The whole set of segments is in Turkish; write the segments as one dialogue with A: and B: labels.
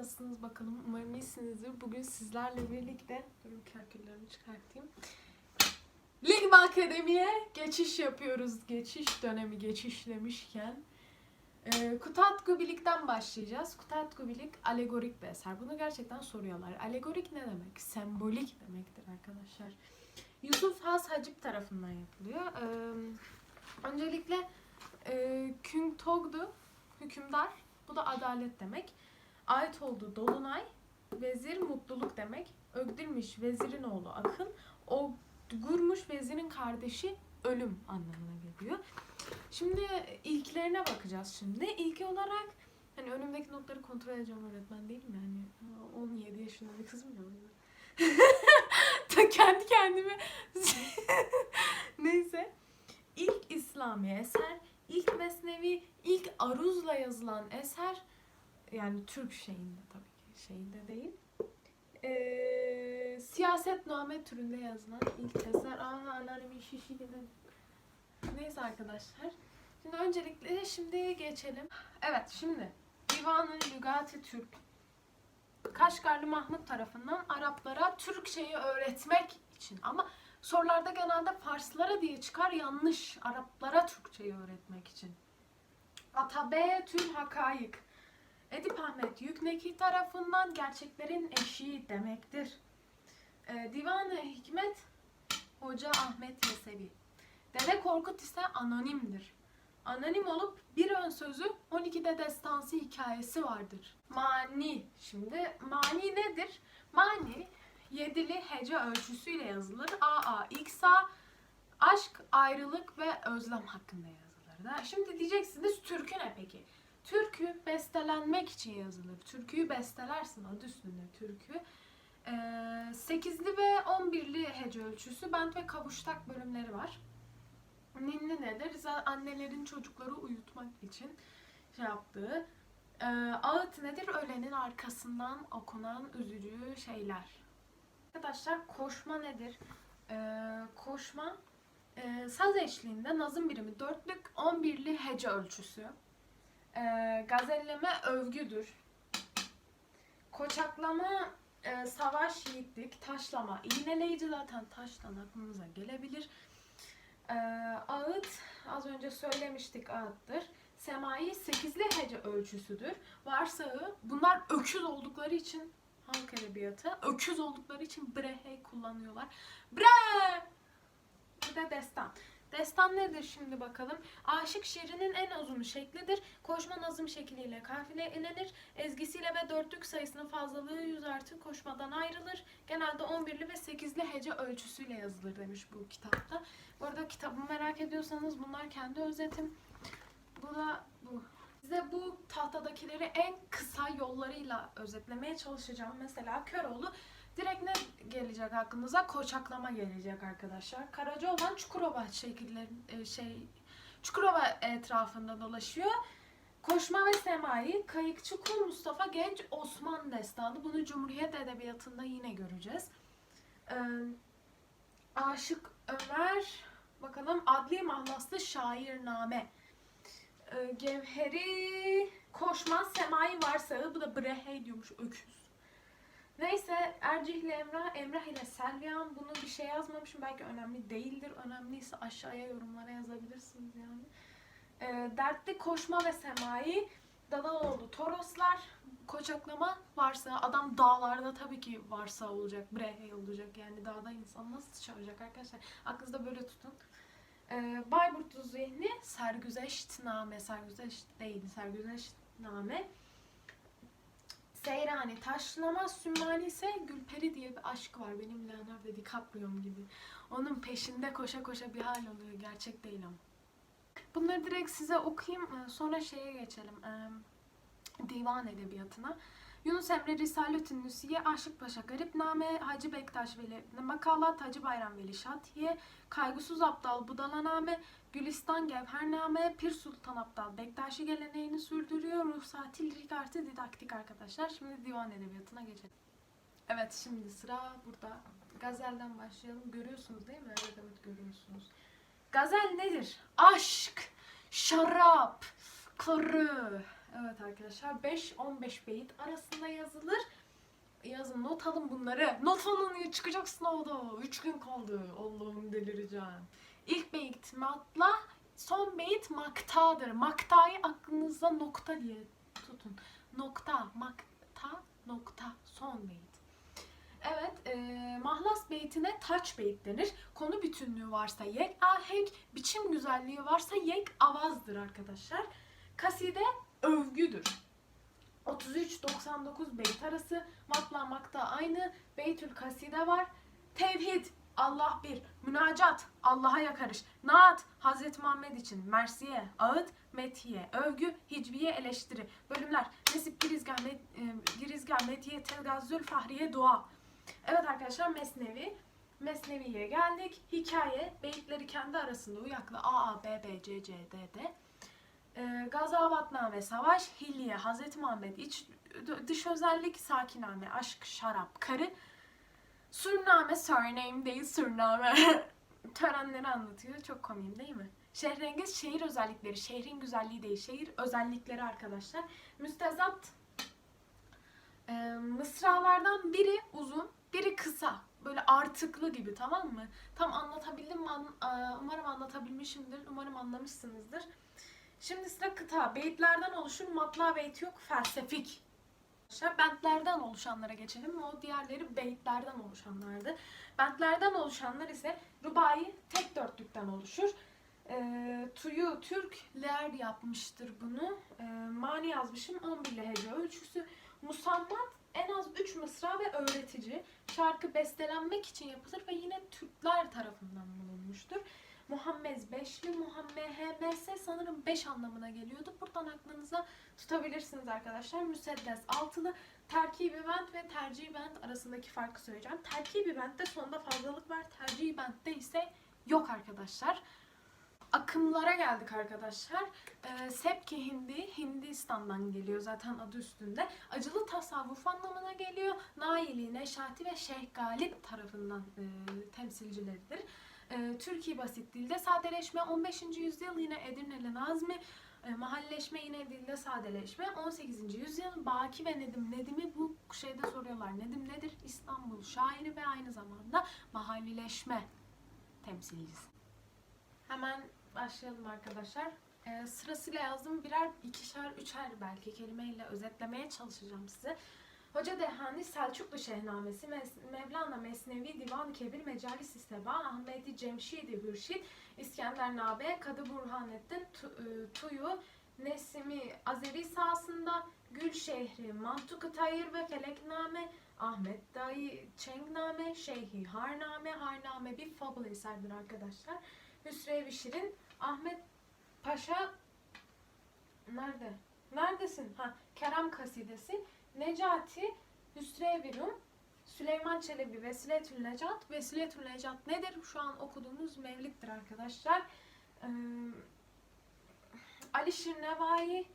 A: Nasılsınız bakalım? Umarım iyisinizdir. Bugün sizlerle birlikte... Durun kalküllerimi çıkartayım. Ligma Akademi'ye geçiş yapıyoruz. Geçiş dönemi geçişlemişken. Ee, Kutatku Bilik'ten başlayacağız. Kutatku Bilik alegorik bir eser. Bunu gerçekten soruyorlar. Alegorik ne demek? Sembolik demektir arkadaşlar. Yusuf Has Hacip tarafından yapılıyor. Ee, öncelikle e, Kün Togdu hükümdar. Bu da adalet demek. Ait olduğu dolunay. Vezir mutluluk demek. Ögdilmiş vezirin oğlu akıl. O gurmuş vezirin kardeşi ölüm anlamına geliyor. Şimdi ilklerine bakacağız şimdi. İlki olarak hani önümdeki notları kontrol edeceğim öğretmen değil mi? Yani 17 yaşında bir ya. o yüzden. Ta kendi kendime neyse. İlk İslami eser, ilk Mesnevi, ilk Aruz'la yazılan eser yani Türk şeyinde tabii ki şeyinde değil. Ee, siyasetname türünde yazılan ilk eser. Aa anneannemin şişi. Neyse arkadaşlar. Şimdi öncelikle şimdi geçelim. Evet şimdi Divan-ı Lügati Türk. Kaşgarlı Mahmut tarafından Araplara Türkçeyi öğretmek için ama sorularda genelde Farslara diye çıkar yanlış Araplara Türkçeyi öğretmek için. Atabetül Hakayık. Edip Ahmet Yükneki tarafından gerçeklerin eşiği demektir. Ee, Divan-ı Hikmet Hoca Ahmet Yesevi. Dede Korkut ise anonimdir. Anonim olup bir ön sözü 12'de destansı hikayesi vardır. Mani. Şimdi mani nedir? Mani yedili hece ölçüsüyle yazılır. AA, İksa, aşk, ayrılık ve özlem hakkında yazılır. Şimdi diyeceksiniz türkü ne peki? Türkü bestelenmek için yazılır. Türküyü bestelersin adı üstünde türkü. Ee, 8'li ve 11'li hece ölçüsü bent ve kavuştak bölümleri var. Ninni nedir? Annelerin çocukları uyutmak için şey yaptığı. Ee, ağıt nedir? Ölenin arkasından okunan üzücü şeyler. Arkadaşlar koşma nedir? Ee, koşma e, saz eşliğinde nazım birimi dörtlük 11'li hece ölçüsü. Ee, gazelleme övgüdür. Koçaklama e, savaş yiğitlik, taşlama, iğneleyici zaten taştan aklınıza gelebilir. Ee, ağıt az önce söylemiştik ağıttır. Semai 8'li hece ölçüsüdür. Varsağı bunlar öküz oldukları için halk edebiyatı öküz oldukları için brehey kullanıyorlar. Bre! Bir de destan. Destan nedir şimdi bakalım? Aşık şiirinin en uzun şeklidir. Koşma nazım şekliyle kafile inenir. Ezgisiyle ve dörtlük sayısının fazlalığı yüz artı koşmadan ayrılır. Genelde 11'li ve 8'li hece ölçüsüyle yazılır demiş bu kitapta. Bu arada kitabımı merak ediyorsanız bunlar kendi özetim. Bu da bu. Size bu tahtadakileri en kısa yollarıyla özetlemeye çalışacağım. Mesela Köroğlu direkt ne gelecek aklınıza? Koçaklama gelecek arkadaşlar. Karacaoğlan Çukurova şekillerin e, şey Çukurova etrafında dolaşıyor. Koşma ve Semai, Kayıkçı Kul Mustafa Genç Osman Destanı. Bunu Cumhuriyet Edebiyatı'nda yine göreceğiz. Ee, Aşık Ömer, bakalım Adli Mahlaslı Şairname. Ee, Gevheri, Koşma, Semai Varsağı. Bu da Brehey diyormuş, öküz. Neyse Ercihli Emrah, Emrah ile Selvihan. Bunu bir şey yazmamışım. Belki önemli değildir. Önemliyse aşağıya yorumlara yazabilirsiniz yani. Ee, dertli Koşma ve Semai. Dadaloğlu Toroslar. Koçaklama varsa adam dağlarda tabii ki varsa olacak. Brehey olacak yani dağda insan nasıl çağıracak arkadaşlar. Aklınızda böyle tutun. Ee, Bayburtlu Zihni Sergüzeştname. Sergüzeşt değil Sergüzeştname. Seyrani taşlama, Sümmani ise Gülperi diye bir aşk var benim Leonardo DiCaprio'm gibi. Onun peşinde koşa koşa bir hal oluyor. Gerçek değil ama. Bunları direkt size okuyayım. ee, Sonra şeye geçelim. ee, Divan edebiyatına. Yunus Emre Risaletün Nüsiye, Aşık Paşa Garipname, Hacı Bektaş Veli Makalat, Hacı Bayram Veli Şatiye, Kaygısız Abdal Budalaname, Gülistan Gevhername, Pir Sultan Abdal Bektaşi geleneğini sürdürüyor. Ruhsati lirik artı didaktik arkadaşlar. Şimdi divan edebiyatına geçelim. Evet şimdi sıra burada. Gazelden başlayalım. Görüyorsunuz değil mi? Evet evet görüyorsunuz. Gazel nedir? Aşk, şarap, karı, Evet arkadaşlar 5-15 beyit arasında yazılır. Yazın not alın bunları. Not alın çıkacak sınavda. 3 gün kaldı. Allah'ım delireceğim. İlk beyit matla, son beyit maktadır. Maktayı aklınızda nokta diye tutun. Nokta, makta, nokta, son beyit. Evet, e, mahlas beytine taç beyt denir. Konu bütünlüğü varsa yek ahenk, biçim güzelliği varsa yek avazdır arkadaşlar. Kaside övgüdür. 33-99 beyt arası matlamakta aynı. Beytül kaside var. Tevhid, Allah bir. Münacat, Allah'a yakarış. Naat, Hazreti Muhammed için. Mersiye, ağıt, metiye, övgü, hicviye, eleştiri. Bölümler, nesip, girizgah, met, e, girizgah metiye, telgazzül, fahriye, dua. Evet arkadaşlar Mesnevi. Mesnevi'ye geldik. Hikaye, beyitleri kendi arasında uyaklı A, A, B, B, C, C, D, D. E, Gazavatname, savaş, hilye, Hazreti Muhammed, iç, dış özellik, sakiname, aşk, şarap, karı, surname, surname değil surname. Törenleri anlatıyor. Çok komik değil mi? Şehrengiz şehir özellikleri, şehrin güzelliği değil, şehir özellikleri arkadaşlar. Müstezat e, mısralardan biri uzun, biri kısa. Böyle artıklı gibi tamam mı? Tam anlatabildim mi? Umarım anlatabilmişimdir. Umarım anlamışsınızdır. Şimdi sıra kıta. Beyitlerden oluşur. Matla beyt yok. Felsefik. Bentlerden oluşanlara geçelim. O diğerleri beyitlerden oluşanlardı. Bentlerden oluşanlar ise rubai tek dörtlükten oluşur. E, Tuyu Türkler yapmıştır bunu. E, mani yazmışım 11 hece ölçüsü. Musammat en az 3 mısra ve öğretici. Şarkı bestelenmek için yapılır ve yine Türkler tarafından bulunmuştur. Muhammed Beşli, Muhammed HMS sanırım 5 anlamına geliyordu. Buradan aklınıza tutabilirsiniz arkadaşlar. Müseddes altılı, terkibi bent ve tercih bent arasındaki farkı söyleyeceğim. Terkibi bentte sonda fazlalık var, tercih bentte ise yok arkadaşlar. Akımlara geldik arkadaşlar. Ee, Sepki Hindi, Hindistan'dan geliyor zaten adı üstünde. Acılı tasavvuf anlamına geliyor. Naili, Neşati ve Şeyh Galip tarafından e, temsilcileridir. E, Türkiye basit dilde sadeleşme 15. yüzyıl yine Edirneli Nazmi e, mahalleşme yine dilde sadeleşme 18. yüzyıl Baki ve Nedim Nedim'i bu şeyde soruyorlar Nedim nedir? İstanbul şairi ve aynı zamanda mahallileşme temsilcisi. Hemen başlayalım arkadaşlar. Ee, sırasıyla yazdım. Birer, ikişer, üçer belki kelimeyle özetlemeye çalışacağım size. Hoca Dehani Selçuklu Şehnamesi, Mes- Mevlana Mesnevi Divan-ı Kebir Mecalis-i Seba, Ahmedi Cemşidi Hürşit, İskender Nabe, Kadı Burhanettin e, Tuyu, Nesimi Azeri sahasında, Gül Şehri, Mantuk-ı Tayir ve Felekname, Ahmet Dayı Çengname, Şeyhi Harname, Harname bir fabul eserdir arkadaşlar. Hüsrev-i Şirin, Ahmet Paşa nerede? Neredesin? Ha, Kerem Kasidesi, Necati, Hüsrev-i Rum, Süleyman Çelebi, Vesiletül Necat. Vesiletül Necat nedir? Şu an okuduğumuz mevlittir arkadaşlar. Ee, Alişir Nevai,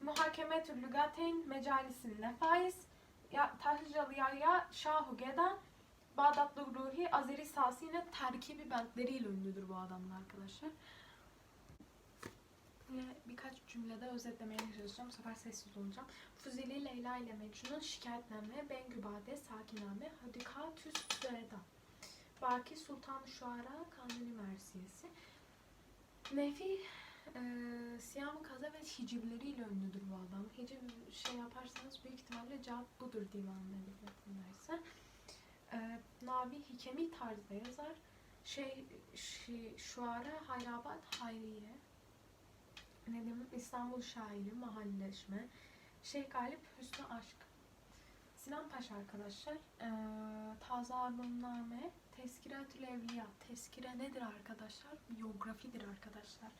A: Muhakemetül Lügateyn, Mecalisin Nefais, ya, Tahricalı Yahya, Şahu Geda, Bağdatlı Ruhi, Azeri Sasi yine terkibi bentleriyle ünlüdür bu adamlar arkadaşlar. Yine birkaç cümlede özetlemeye çalışacağım. Bu sefer sessiz olacağım. Fuzili Leyla ile Mecnun, Şikayetname, Bengübade, Sakiname, Hadika, Tüs, Süeda. Baki Sultan Şuara, Kanuni Mersiyesi. Nefi, e, Siyam Kaza ve hicivleriyle ünlüdür bu adam. Hiciv şey yaparsanız büyük ihtimalle cevap budur divanına ise. E, Nabi Hikemi tarzda yazar. Şey, şi, Şuara, Hayrabat, Hayriye. Nedim'in İstanbul şairi, mahalleşme. Şeyh Galip, Hüsnü Aşk. Sinan Paşa arkadaşlar. Taze Arnavname, Teskiratül Evliya. Teskire nedir arkadaşlar? Biyografidir arkadaşlar.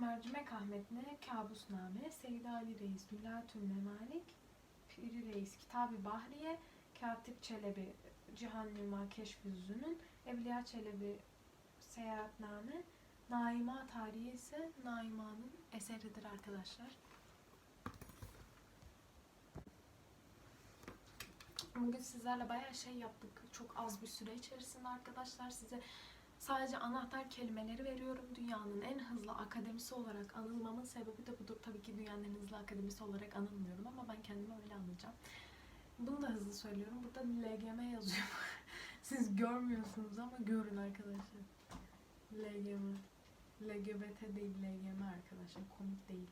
A: Mercimek Ahmet ne? Kabusname, Seydi Ali Reis, Dülatül Memalik, Piri Reis, Kitab-ı Bahriye, Katip Çelebi, Cihan Numa Keşf-i Zünün, Evliya Çelebi, Seyahatname, Naima tarihi ise Naima'nın eseridir arkadaşlar. Bugün sizlerle bayağı şey yaptık. Çok az bir süre içerisinde arkadaşlar size Sadece anahtar kelimeleri veriyorum. Dünyanın en hızlı akademisi olarak anılmamın sebebi de budur. Tabii ki dünyanın en hızlı akademisi olarak anılmıyorum ama ben kendimi öyle anlayacağım. Bunu da hızlı söylüyorum. Burada LGM yazıyor. Siz görmüyorsunuz ama görün arkadaşlar. LGM. LGBT değil LGM arkadaşlar. Komik değil.